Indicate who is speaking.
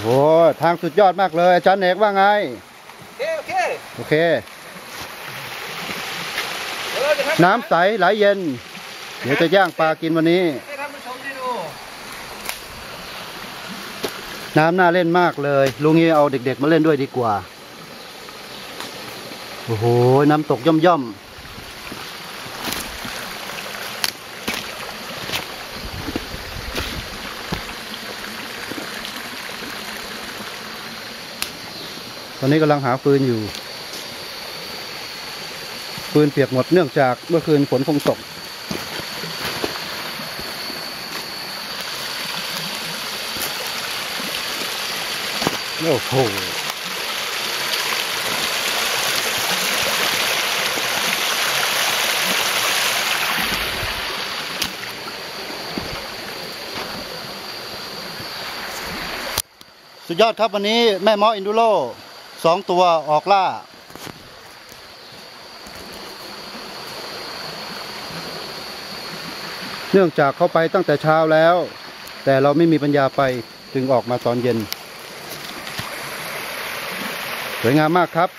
Speaker 1: โอ้ทางสุดยอดมากเลย อาจารย์เอกว่าไง
Speaker 2: โอเค โอเค
Speaker 1: โอเค
Speaker 2: เดี๋ยวเราจะทำ
Speaker 1: น้ำใสไหลเย็น เดี๋ยวจะย่างปลากินวันนี้
Speaker 2: ให้ท่านผู้ชมได้ดู
Speaker 1: น้ำน่าเล่นมากเลย ลุงนี้เอาเด็กๆมาเล่นด้วยดีกว่า โอ้โห น้ำตกย่อมย่ ตอนนี้กำลังหาฟืนอยู่ฟืนเปียกหมดเนื่องจากเมื่อคืนฝนคงตกโอ้โหสุดยอดครับวันนี้แม่เมาะอินดูโร สองตัวออกล่า เนื่องจากเขาไปตั้งแต่เช้าแล้ว แต่เราไม่มีปัญญาไปจึงออกมาตอนเย็น สวยงามมากครับ